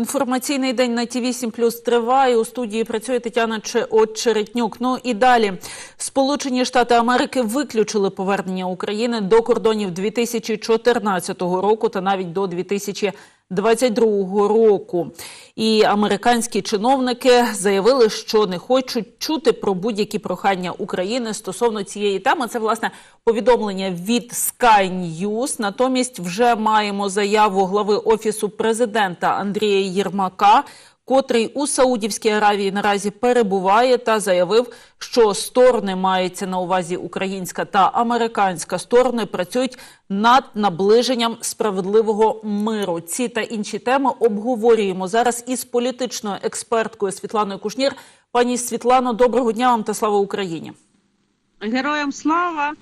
Інформаційний день на ТІВІ 7 плюс триває. У студії працює Тетяна Че- Очеретнюк. Ну і далі. Сполучені Штати Америки виключили повернення України до кордонів 2014 року та навіть до 2022 року. І американські чиновники заявили, що не хочуть чути про будь-які прохання України стосовно цієї теми. Це власне повідомлення від Sky News. Натомість вже маємо заяву глави офісу президента Андрія Єрмака, котрий у Саудівській Аравії наразі перебуває та заявив, що сторони мається на увазі українська та американська сторони працюють над наближенням справедливого миру. Ці та інші теми обговорюємо зараз із політичною експерткою Світланою Кушнір. Пані Світлано, доброго дня вам та слава Україні. Героям слава!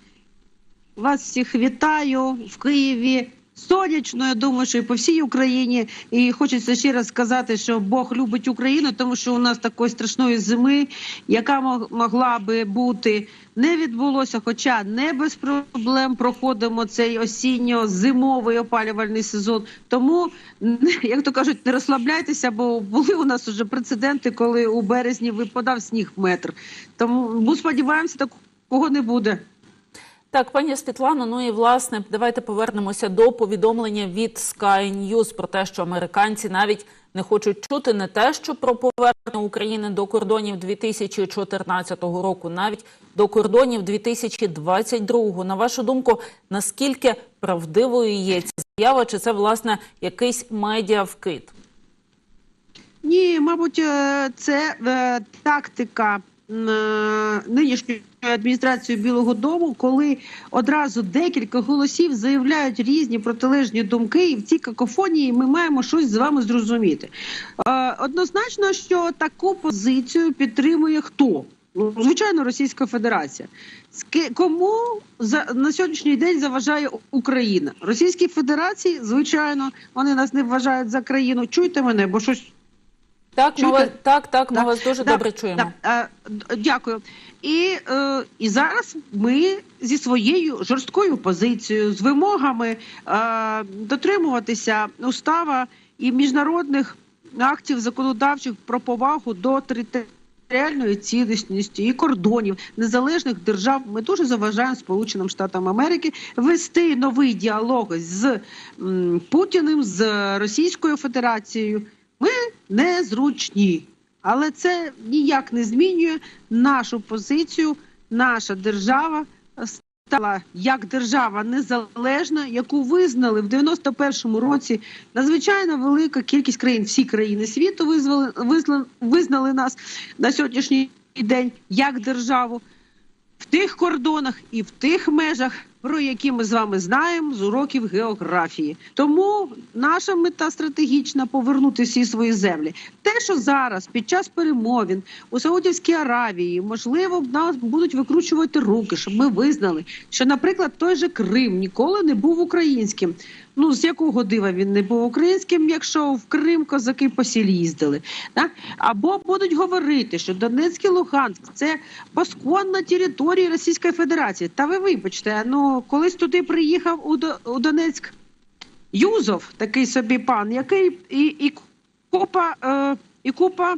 Вас всіх вітаю в Києві. Сонячно, я думаю, що і по всій Україні. І хочеться ще раз сказати, що Бог любить Україну, тому що у нас такої страшної зими, яка мог- могла би бути, не відбулося. Хоча не без проблем проходимо цей осінньо-зимовий опалювальний сезон. Тому, як то кажуть, не розслабляйтеся, бо були у нас вже прецеденти, коли у березні випадав сніг метр. Тому ну, сподіваємося, такого не буде. Так, пані Світлано, ну і власне, давайте повернемося до повідомлення від Sky News про те, що американці навіть не хочуть чути не те, що про повернення України до кордонів 2014 року, навіть до кордонів 2022. На вашу думку, наскільки правдивою є ця заява, чи це власне якийсь медіавкид? Ні, мабуть, е, це е, тактика м, нинішньої адміністрації Білого Дому, коли одразу декілька голосів заявляють різні протилежні думки, і в цій какофонії ми маємо щось з вами зрозуміти. Е, Однозначно, що таку позицію підтримує хто? Ну, звичайно, Російська Федерація. Кому за на сьогоднішній день заважає Україна? Російській Федерації, звичайно, вони нас не вважають за країну. Чуйте мене, бо щось Так, ми вас, так, так, ми вас дуже да, добре чуємо. е, д- Дякую. І, е, і зараз ми зі своєю жорсткою позицією, з вимогами е, дотримуватися устава і міжнародних актів законодавчих про повагу до територіальної цілісності і кордонів незалежних держав. Ми дуже заважаємо Сполученим Штатам Америки вести новий діалог з м, Путіним, з Російською Федерацією. Незручні, але це ніяк не змінює нашу позицію. Наша держава стала як держава незалежна, яку визнали в 91-му році надзвичайно велика кількість країн. Всі країни світу визвали, визнали, визнали нас на сьогоднішній день як державу в тих кордонах і в тих межах, про які ми з вами знаємо з уроків географії. Тому наша мета стратегічна повернути всі свої землі. Те, що зараз під час перемовин у Саудівській Аравії можливо нас будуть викручувати руки, щоб ми визнали, що, наприклад, той же Крим ніколи не був українським. Ну з якого дива він не був українським, якщо в Крим козаки по сілі їздили, так або будуть говорити, що Донецьк і Луганськ це посконна територія Російської Федерації. Та ви вибачте, ну колись туди приїхав у Донецьк Юзов, такий собі пан, який і, і купа е, і купа.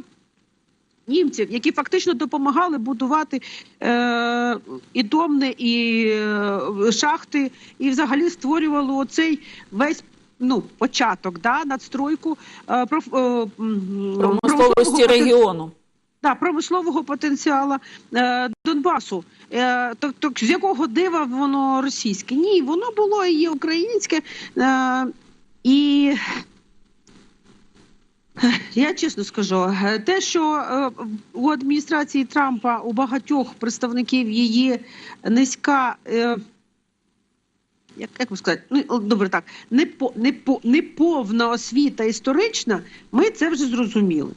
Німців, які фактично допомагали будувати е, і домни, і е, шахти, і взагалі створювали оцей весь ну початок, да, надстройку е, проф, е, Промисловості регіону. да, промислового потенціалу е, Донбасу. Е, так, так з якого дива воно російське? Ні, воно було і є українське. Е, і я чесно скажу, е, те, що е, у адміністрації Трампа у багатьох представників її низька. Е, як, як би сказати, ну добре, так не по не по не освіта історична. Ми це вже зрозуміли.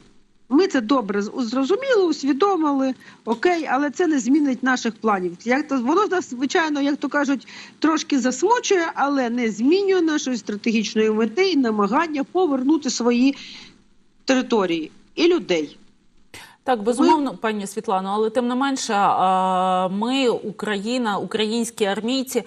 Ми це добре зрозуміли, усвідомили, окей, але це не змінить наших планів. Як то воно нас, звичайно, як то кажуть, трошки засмучує, але не змінює нашої стратегічної мети і намагання повернути свої території і людей. Так, безумовно, пані Світлано, але тим не менше, ми, Україна, українські армійці.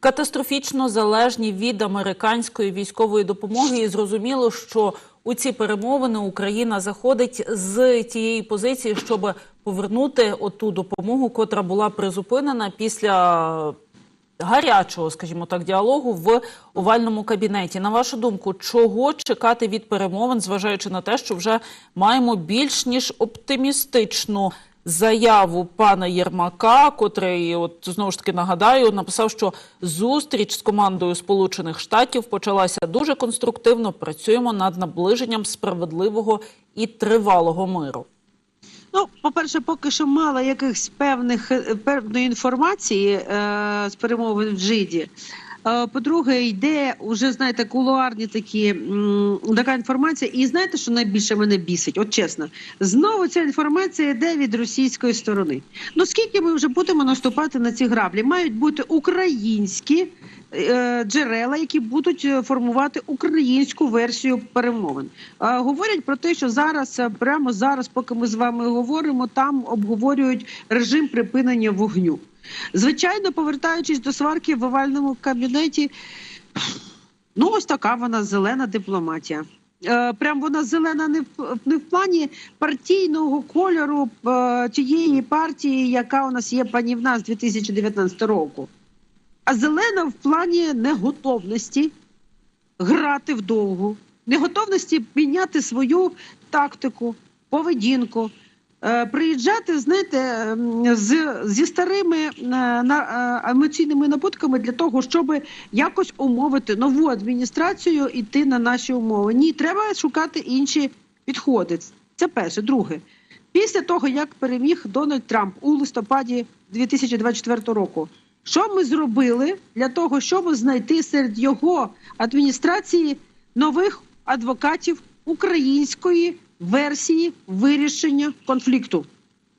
Катастрофічно залежні від американської військової допомоги, і зрозуміло, що у ці перемовини Україна заходить з тієї позиції, щоб повернути оту допомогу, котра була призупинена після гарячого, скажімо так, діалогу в овальному кабінеті. На вашу думку, чого чекати від перемовин, зважаючи на те, що вже маємо більш ніж оптимістичну заяву пана Єрмака, котрий, от знову ж таки нагадаю, написав, що зустріч з командою Сполучених Штатів почалася дуже конструктивно. Працюємо над наближенням справедливого і тривалого миру. Ну, по-перше, поки що мало якихось певних е, певної інформації е, з перемовин в Джиді. Е, По-друге, йде уже, знаєте, кулуарні такі м, така інформація. І знаєте, що найбільше мене бісить? От чесно, знову ця інформація йде від російської сторони. Ну скільки ми вже будемо наступати на ці граблі? Мають бути українські джерела, які будуть е, формувати українську версію перемовин. Е, Говорять про те, що зараз, е, прямо зараз, поки ми з вами говоримо, там обговорюють режим припинення вогню. Звичайно, повертаючись до сварки в овальному кабінеті, ну ось така вона зелена дипломатія. Е, Прям вона зелена не в не в плані партійного кольору е, тієї партії, яка у нас є панівна з 2019 року, а зелена в плані неготовності грати вдовгу, неготовності міняти свою тактику, поведінку. Е, Приїжджати, знаєте, з, зі старими е, е, емоційними набутками для того, щоб якось умовити нову адміністрацію йти на наші умови. Ні, треба шукати інші підходи. Це перше. Друге, після того як переміг Дональд Трамп у листопаді 2024 року, що ми зробили для того, щоб знайти серед його адміністрації нових адвокатів української версії вирішення конфлікту?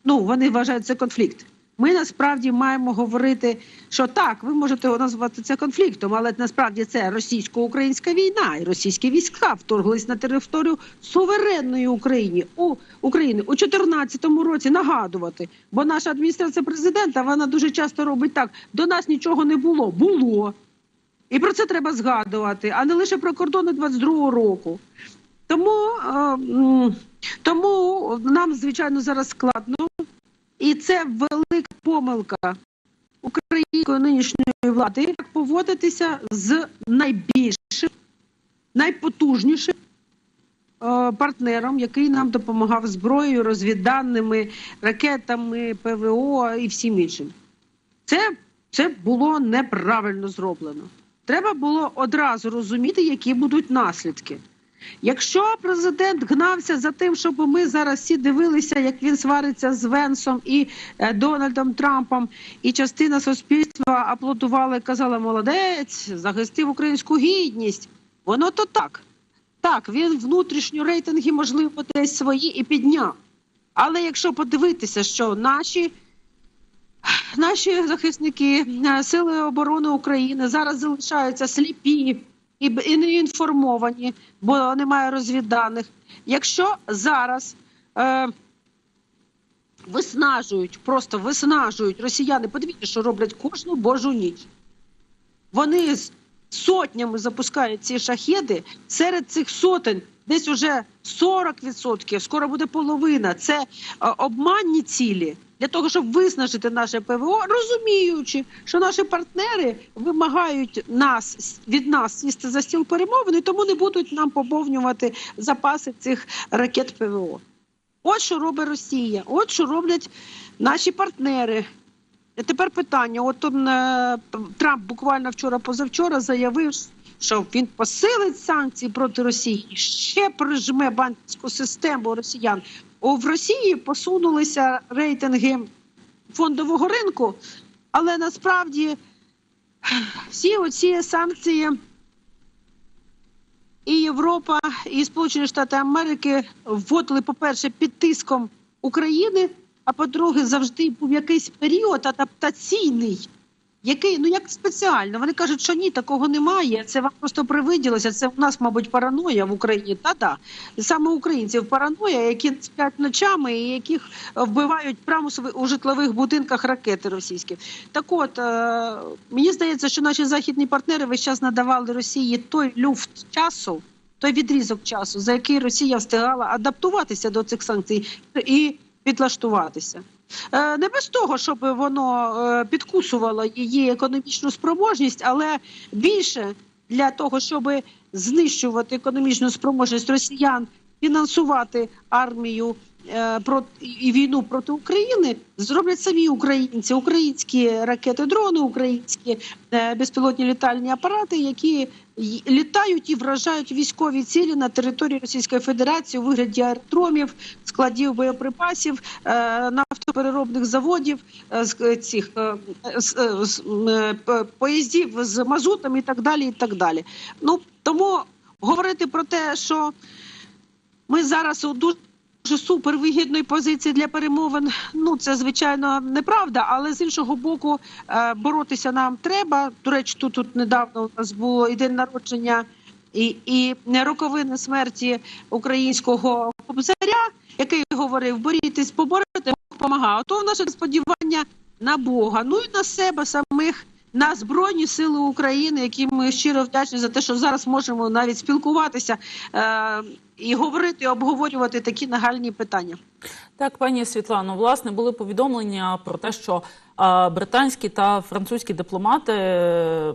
Ну, вони вважають це конфлікт. Ми насправді маємо говорити, що так, ви можете назвати це конфліктом, але насправді це російсько-українська війна, і російські війська вторглись на територію суверенної України у України у 2014 році. Нагадувати, бо наша адміністрація президента вона дуже часто робить так: до нас нічого не було, було. І про це треба згадувати, а не лише про кордони 22-го року. Тому, е, тому нам, звичайно, зараз складно. І це велика помилка української нинішньої влади як поводитися з найбільшим, найпотужнішим е, партнером, який нам допомагав зброєю, розвідданими, ракетами, ПВО і всім іншим. Це, це було неправильно зроблено. Треба було одразу розуміти, які будуть наслідки. Якщо президент гнався за тим, щоб ми зараз всі дивилися, як він свариться з Венсом і е, Дональдом Трампом, і частина суспільства аплодувала і казала: молодець, захистив українську гідність. Воно то так. Так, він внутрішньо рейтинги, можливо, десь свої і підняв. Але якщо подивитися, що наші наші захисники е, Сили оборони України зараз залишаються сліпі і, не інформовані, бо немає розвідданих. Якщо зараз е, виснажують, просто виснажують росіяни, подивіться, що роблять кожну божу ніч. Вони сотнями запускають ці шахеди. Серед цих сотень десь уже 40%, скоро буде половина. Це е, обманні цілі для того, щоб виснажити наше ПВО, розуміючи, що наші партнери вимагають нас від нас сісти за стіл перемовин, і тому не будуть нам поповнювати запаси цих ракет ПВО. От що робить Росія, от що роблять наші партнери. Тепер питання: от е, Трамп буквально вчора позавчора заявив, що він посилить санкції проти Росії, ще прижме банківську систему росіян. В Росії посунулися рейтинги фондового ринку, але насправді всі оці санкції і Європа, і Сполучені Штати Америки вводили, по-перше, під тиском України, а по-друге, завжди був якийсь період адаптаційний, який ну як спеціально. Вони кажуть, що ні, такого немає. Це вам просто привиділося. Це в нас, мабуть, параноя в Україні. Та-та. Саме українців параноя, які сплять ночами і яких вбивають прямо собі у житлових будинках ракети російські. Так от е, мені здається, що наші західні партнери весь час надавали Росії той люфт часу. той відрізок часу, за який Росія встигала адаптуватися до цих санкцій і підлаштуватися. Е, Не без того, щоб воно е, підкусувало її економічну спроможність, але більше для того, щоб знищувати економічну спроможність росіян, фінансувати армію е, і війну проти України, зроблять самі українці, українські ракети, дрони, українські е, безпілотні літальні апарати, які літають і вражають військові цілі на території Російської Федерації у вигляді аеродромів, складів боєприпасів, е, нафтопереробних заводів, цих поїздів з мазутом і так далі. І так далі. Ну тому говорити про те, що ми зараз у дуже дуже супервигідної позиції для перемовин. Ну це звичайно неправда, але з іншого боку, е, боротися нам треба. До речі, тут, тут недавно у нас було і день народження, і, і роковини смерті українського кобзаря, який говорив: борітесь, поборете, Бог помагає. То наше сподівання на Бога, ну і на себе самих. На збройні сили України, яким ми щиро вдячні за те, що зараз можемо навіть спілкуватися е, і говорити, обговорювати такі нагальні питання. Так, пані Світлано, власне, були повідомлення про те, що британські та французькі дипломати е,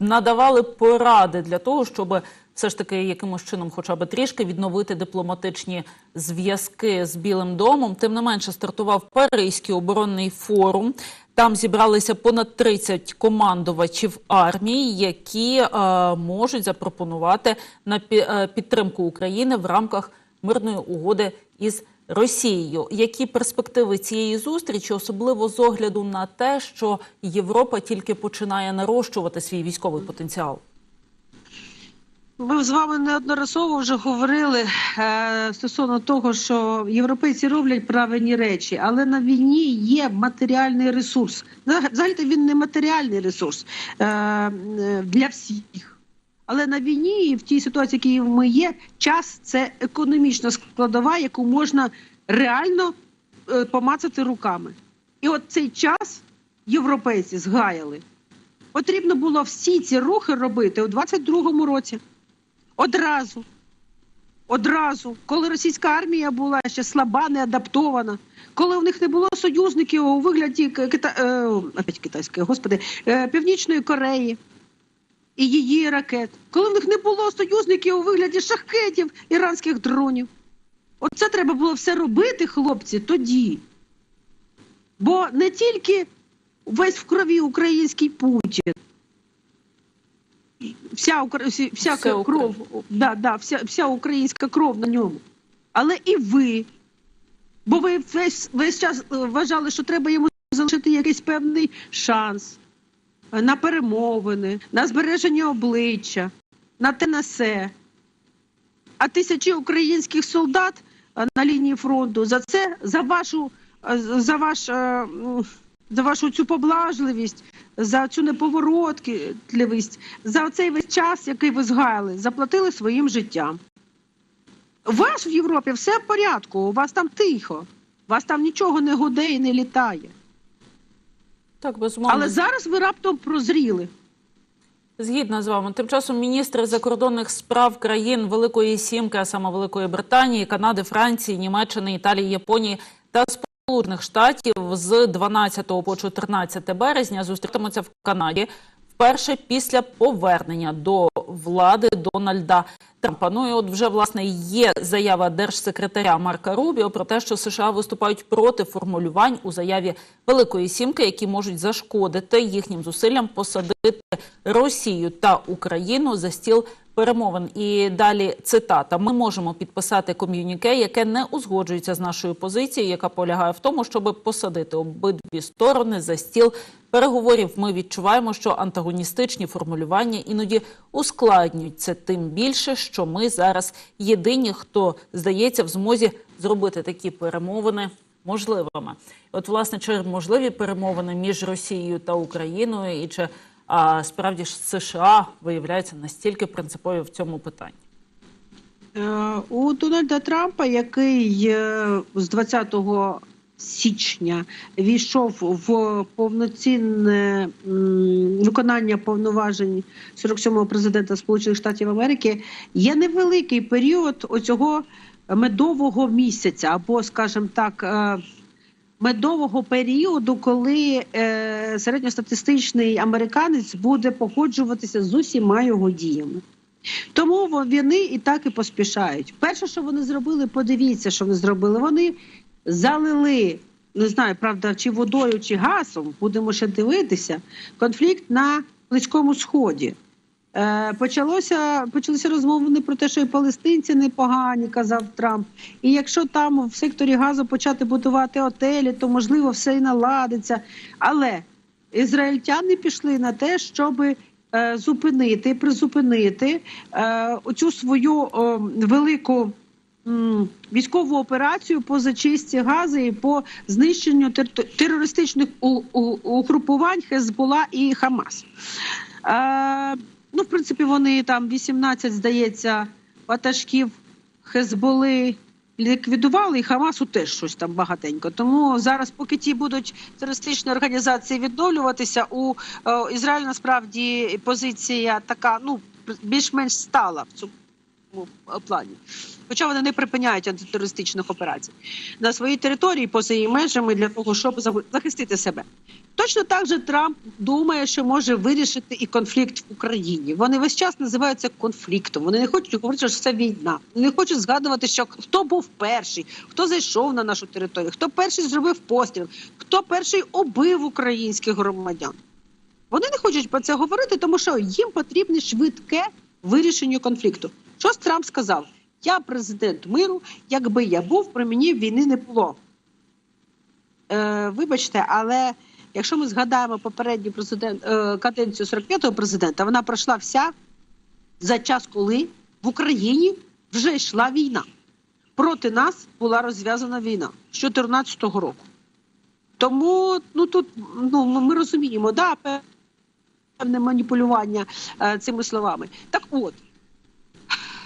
надавали поради для того, щоб все ж таки якимось чином, хоча б трішки, відновити дипломатичні зв'язки з Білим домом. Тим не менше, стартував Паризький оборонний форум. Там зібралися понад 30 командувачів армії, які е, можуть запропонувати на е, підтримку України в рамках мирної угоди із Росією. Які перспективи цієї зустрічі, особливо з огляду на те, що Європа тільки починає нарощувати свій військовий потенціал? Ми з вами неодноразово вже говорили е, стосовно того, що європейці роблять правильні речі, але на війні є матеріальний ресурс. Взагалі він не матеріальний ресурс е, е, для всіх. Але на війні і в тій ситуації, в якій ми є, час це економічна складова, яку можна реально е, помацати руками. І от цей час європейці згаяли. Потрібно було всі ці рухи робити у 22-му році. Одразу. Одразу, коли російська армія була ще слаба, не адаптована, коли в них не було союзників у вигляді Ки- Кита... е, опять китайської, господи, е, Північної Кореї і її ракет, коли в них не було союзників у вигляді шахетів, іранських дронів. Оце треба було все робити, хлопці, тоді. Бо не тільки весь в крові український Путін, вся, вся Вся Укра- кров, да, да, вся, вся українська кров на ньому. Але і ви. Бо ви весь, весь час е, вважали, що треба йому залишити якийсь певний шанс на перемовини, на збереження обличчя, на те на се. А тисячі українських солдат е, на лінії фронту за це, за вашу, е, за ваш, за вашу цю поблажливість, за цю неповоротливість, за цей весь час, який ви згаяли, заплатили своїм життям. У вас в Європі все в порядку, у вас там тихо, у вас там нічого не гуде і не літає. Так, безумовно. Але зараз ви раптом прозріли. Згідно з вами, тим часом міністри закордонних справ країн Великої Сімки, а саме Великої Британії, Канади, Франції, Німеччини, Італії, Японії та Сполучених Штатів з 12 по 14 березня зустрітимуться в Канаді вперше після повернення до влади Дональда Трампа. Ну і от вже власне є заява держсекретаря Марка Рубіо про те, що США виступають проти формулювань у заяві Великої Сімки, які можуть зашкодити їхнім зусиллям посадити Росію та Україну за стіл перемовин. І далі цитата: ми можемо підписати ком'юніке, яке не узгоджується з нашою позицією, яка полягає в тому, щоб посадити обидві сторони за стіл переговорів. Ми відчуваємо, що антагоністичні формулювання іноді ускладнюють це тим більше, що ми зараз єдині, хто здається в змозі зробити такі перемовини можливими. От, власне, чи можливі перемовини між Росією та Україною, і чи а, справді ж США виявляються настільки принципові в цьому питанні? Е, У Дональда Трампа, який е, з 20 січня війшов в повноцінне виконання повноважень 47-го президента Сполучених Штатів Америки, є невеликий період оцього медового місяця, або, скажімо так, е, медового періоду, коли е, середньостатистичний американець буде погоджуватися з усіма його діями. Тому вони і так і поспішають. Перше, що вони зробили, подивіться, що вони зробили. Вони залили, не знаю, правда, чи водою, чи газом, будемо ще дивитися, конфлікт на Близькому Сході. Е, почалося, почалися розмови про те, що і палестинці непогані, казав Трамп. І якщо там в секторі газу почати будувати отелі, то можливо все і наладиться. Але ізраїльтяни пішли на те, щоб е, зупинити, призупинити е, оцю свою велику військову операцію по зачистці газу і по знищенню тер- терористичних угрупувань Хезбола і Хамас. Ну, в принципі, вони там 18, здається, ватажків Хезболи ліквідували, і Хамасу теж щось там багатенько. Тому зараз, поки ті будуть терористичні організації відновлюватися, у е, Ізраїль насправді позиція така, ну більш-менш стала в цьому плані. Хоча вони не припиняють антитерористичних операцій на своїй території поза її межами для того, щоб захистити себе. Точно так же Трамп думає, що може вирішити і конфлікт в Україні. Вони весь час називають це конфліктом. Вони не хочуть говорити, що це війна. Вони не хочуть згадувати, що хто був перший, хто зайшов на нашу територію, хто перший зробив постріл, хто перший убив українських громадян. Вони не хочуть про це говорити, тому що їм потрібне швидке вирішення конфлікту. Що Трамп сказав? Я президент миру, якби я був, при мені війни не було. Е, вибачте, але якщо ми згадаємо попередню президент, е, каденцію 45-го президента, вона пройшла вся за час, коли в Україні вже йшла війна. Проти нас була розв'язана війна з 2014 року. Тому ну тут ну ми розуміємо, да, певне маніпулювання е, цими словами. Так от,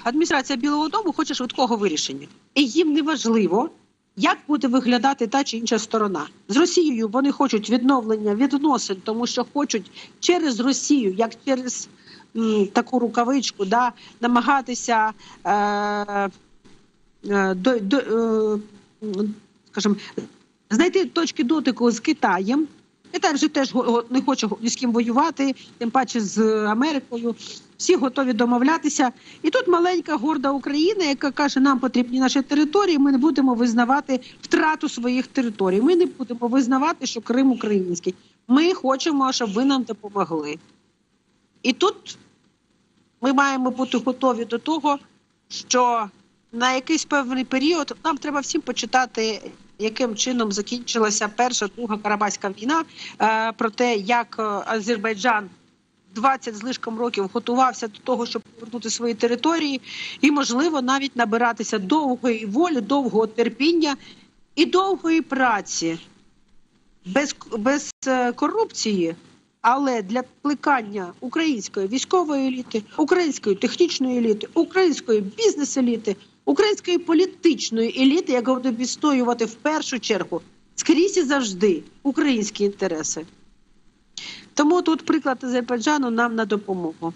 адміністрація Білого Дому хоче швидкого вирішення, і їм не важливо, як буде виглядати та чи інша сторона. З Росією вони хочуть відновлення відносин, тому що хочуть через Росію, як через м, таку рукавичку, да, намагатися. Е, е, до, е, скажімо, знайти точки дотику з Китаєм. Китай вже теж не хоче ні з ким воювати, тим паче з Америкою. Всі готові домовлятися. І тут маленька горда Україна, яка каже, нам потрібні наші території. Ми не будемо визнавати втрату своїх територій. Ми не будемо визнавати, що Крим український. Ми хочемо, щоб ви нам допомогли. І тут ми маємо бути готові до того, що на якийсь певний період нам треба всім почитати, яким чином закінчилася перша друга Карабаська війна, е, про те, як е, Азербайджан 20 з лишком років готувався до того, щоб повернути свої території, і можливо навіть набиратися довгої волі, довгого терпіння і довгої праці без, без е, корупції. Але для плекання української військової еліти, української технічної еліти, української бізнес-еліти, української політичної еліти, яка буде відстоювати в першу чергу скрізь і завжди українські інтереси. Тому тут приклад Азербайджану нам на допомогу.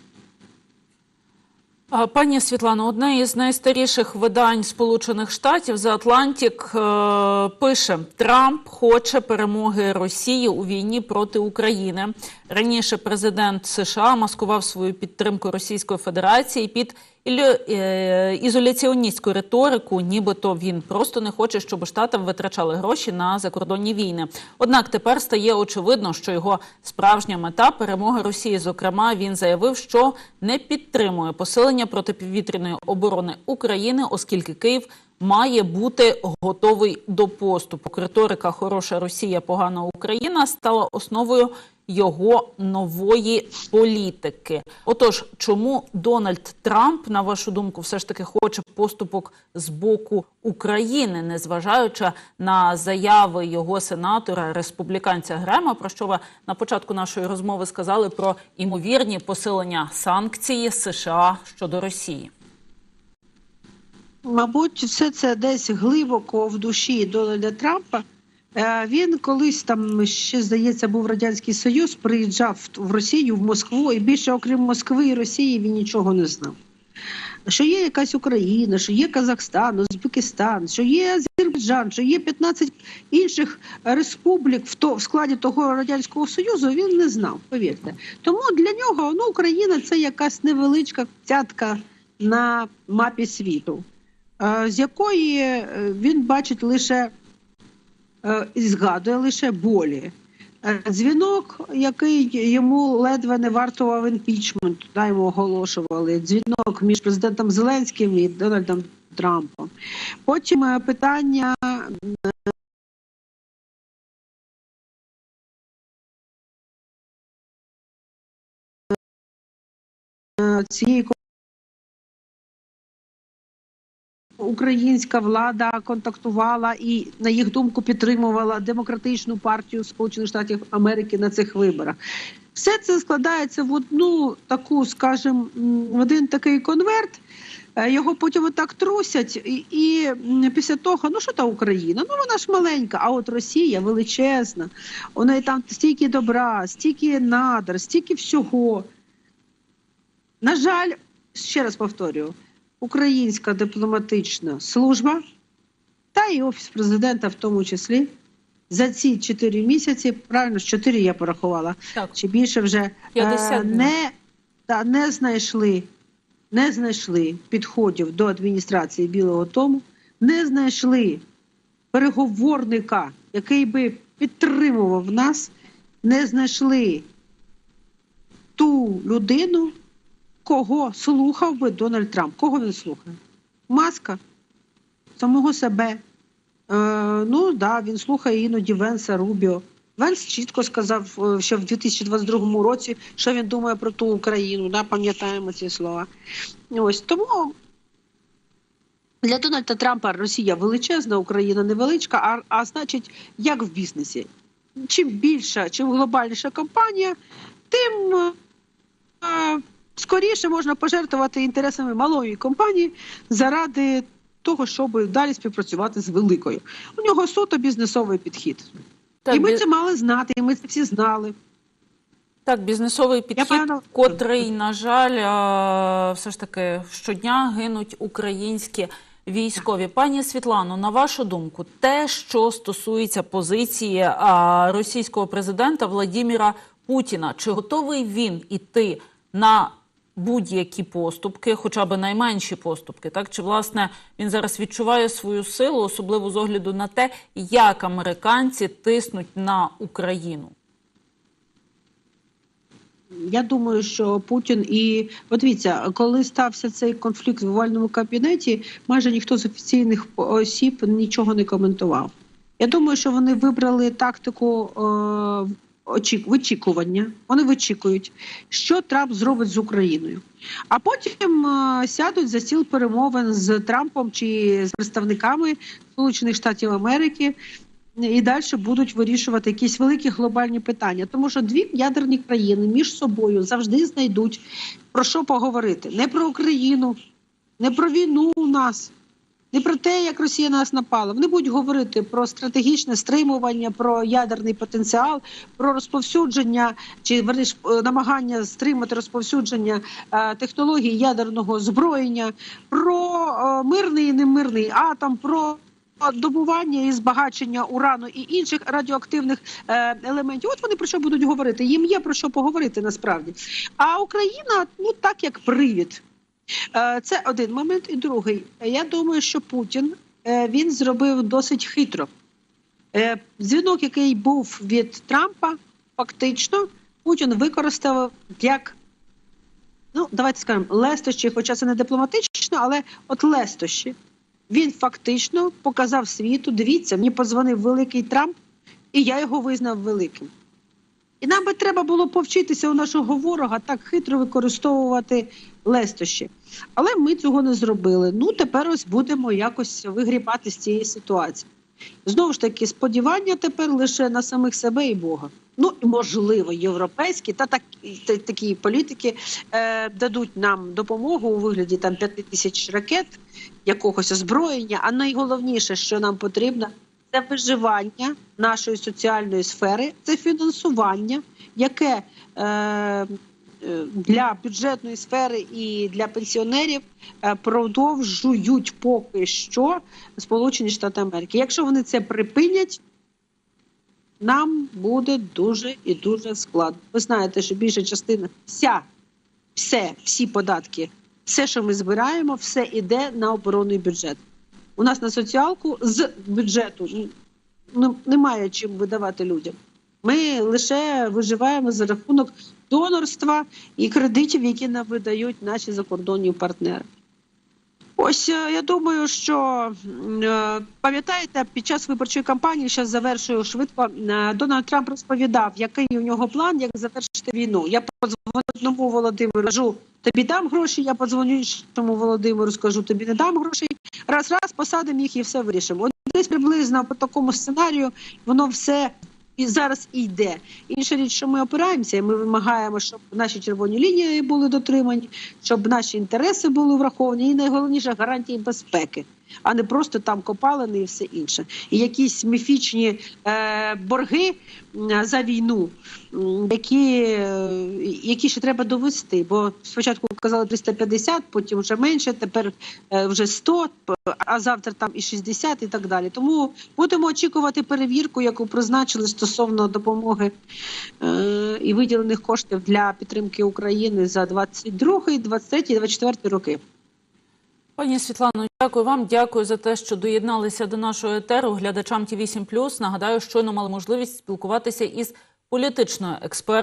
Пані Світлано, одне із найстаріших видань Сполучених Штатів The Atlantic е, пише: Трамп хоче перемоги Росії у війні проти України. Раніше президент США маскував свою підтримку Російської Федерації під е, ізоляціоністську риторику, нібито він просто не хоче, щоб штатам витрачали гроші на закордонні війни. Однак тепер стає очевидно, що його справжня мета перемога Росії. Зокрема, він заявив, що не підтримує посилення протиповітряної оборони України, оскільки Київ має бути готовий до поступу. Риторика хороша Росія, погана Україна стала основою його нової політики. Отож, чому Дональд Трамп, на вашу думку, все ж таки хоче поступок з боку України, незважаючи на заяви його сенатора республіканця Грема, про що ви на початку нашої розмови сказали про імовірні посилення санкцій США щодо Росії? Мабуть, все це десь глибоко в душі Дональда Трампа Він колись там ще здається був радянський союз, приїжджав в Росію в Москву, і більше окрім Москви і Росії він нічого не знав. Що є якась Україна, що є Казахстан, Узбекистан, що є Азербайджан, що є 15 інших республік в то в складі того радянського союзу. Він не знав. Повірте. Тому для нього ну Україна це якась невеличка цятка на мапі світу, е, з якої е, він бачить лише е, згадує лише болі. Е, Дзвінок, який йому ледве не вартував імпічмент, да, йому оголошували. Дзвінок між президентом Зеленським і Дональдом Трампом. Потім е, питання е, цієї Українська влада контактувала і, на їх думку, підтримувала демократичну партію Сполучених Штатів Америки на цих виборах. Все це складається в одну таку, скажімо, в один такий конверт. Е, Його потім отак трусять, і, і після того, ну що та Україна? Ну вона ж маленька, а от Росія величезна. У неї там стільки добра, стільки надр, стільки всього. На жаль, ще раз повторюю, українська дипломатична служба та і офіс президента, в тому числі, за ці чотири місяці, правильно, чотири я порахувала, Так. чи більше вже 50 е, не, та, не знайшли, не знайшли підходів до адміністрації Білого Дому, не знайшли переговорника, який би підтримував нас, не знайшли ту людину, кого слухав би Дональд Трамп. Кого він слухає? Маска, самого себе. Е, ну да, він слухає іноді Венса Рубіо. Венс чітко сказав е, ще в 2022 році, що він думає про ту Україну. Да, пам'ятаємо ці слова. Ось тому для Дональда Трампа Росія величезна, Україна невеличка, а, а значить, як в бізнесі. Чим більша, чим глобальніша компанія, тим е, скоріше можна пожертвувати інтересами малої компанії заради того, щоб далі співпрацювати з великою. У нього суто бізнесовий підхід. Так, і ми бі- це мали знати, і ми це всі знали. Так, бізнесовий підхід, певно- котрий, на жаль, все ж таки щодня гинуть українські військові. Пані Світлано, на вашу думку, те, що стосується позиції а, російського президента Владіміра Путіна, чи готовий він іти на будь-які поступки, хоча б найменші поступки, так чи власне він зараз відчуває свою силу, особливо з огляду на те, як американці тиснуть на Україну? Я думаю, що Путін і от дивіться, коли стався цей конфлікт в овальному кабінеті, майже ніхто з офіційних осіб нічого не коментував. Я думаю, що вони вибрали тактику е, очік- вичікування. Вони вичікують, що Трамп зробить з Україною. А потім е, сядуть за стіл перемовин з Трампом чи з представниками Сполучених Штатів Америки і далі будуть вирішувати якісь великі глобальні питання, тому що дві ядерні країни між собою завжди знайдуть про що поговорити. Не про Україну, не про війну у нас, не про те, як Росія нас напала. Вони будуть говорити про стратегічне стримування, про ядерний потенціал, про розповсюдження чи верніш, е, намагання стримати розповсюдження е, технологій ядерного зброєння, про е, мирний і немирний атом, про добування і збагачення урану і інших радіоактивних елементів. От вони про що будуть говорити. Їм є про що поговорити насправді. А Україна, ну так як привід. Е, Це один момент. І другий. Я думаю, що Путін е, він зробив досить хитро. Е, Дзвінок, який був від Трампа, фактично Путін використав як. Ну, давайте скажемо, лестощі, хоча це не дипломатично, але от лестощі. Він фактично показав світу: дивіться, мені подзвонив великий Трамп, і я його визнав великим. І нам би треба було повчитися у нашого ворога так хитро використовувати лестощі. Але ми цього не зробили. Ну, тепер ось будемо якось вигрібати з цієї ситуації. Знову ж таки, сподівання тепер лише на самих себе і Бога. Ну і можливо, європейські та так та- такі політики е, дадуть нам допомогу у вигляді там 5 тисяч ракет, якогось озброєння. А найголовніше, що нам потрібно, це виживання нашої соціальної сфери, це фінансування, яке е, для бюджетної сфери і для пенсіонерів е, продовжують поки що Сполучені Штати Америки. Якщо вони це припинять, нам буде дуже і дуже складно. Ви знаєте, що більша частина, вся, все, всі податки, все, що ми збираємо, все йде на оборонний бюджет. У нас на соціалку з бюджету ну, немає чим видавати людям. Ми лише виживаємо за рахунок донорства і кредитів, які нам видають наші закордонні партнери. Ось е, я думаю, що е, пам'ятаєте, під час виборчої кампанії, зараз завершую швидко. е, Дональд Трамп розповідав, який у нього план, як завершити війну. Я подзвоню одному Володимиру, кажу, тобі дам гроші. Я подзвоню іншому Володимиру, скажу, тобі не дам грошей. Раз, раз посадимо їх і все вирішимо. От десь приблизно по такому сценарію воно все і зараз і йде. Інша річ, що ми опираємося, і ми вимагаємо, щоб наші червоні лінії були дотримані, щоб наші інтереси були враховані, і найголовніше гарантії безпеки, а не просто там копалини і все інше. І якісь міфічні е, борги за війну, які, е, які ще треба довести. Бо спочатку казали 350, потім вже менше, тепер е, вже 100, а завтра там і 60 і так далі. Тому будемо очікувати перевірку, яку призначили стосовно допомоги е, і виділених коштів для підтримки України за 22, 23, 24 роки. Пані Світлано, дякую вам. Дякую за те, що доєдналися до нашого етеру. Глядачам Ті 8 Нагадаю, щойно мали можливість спілкуватися із політичною експертом.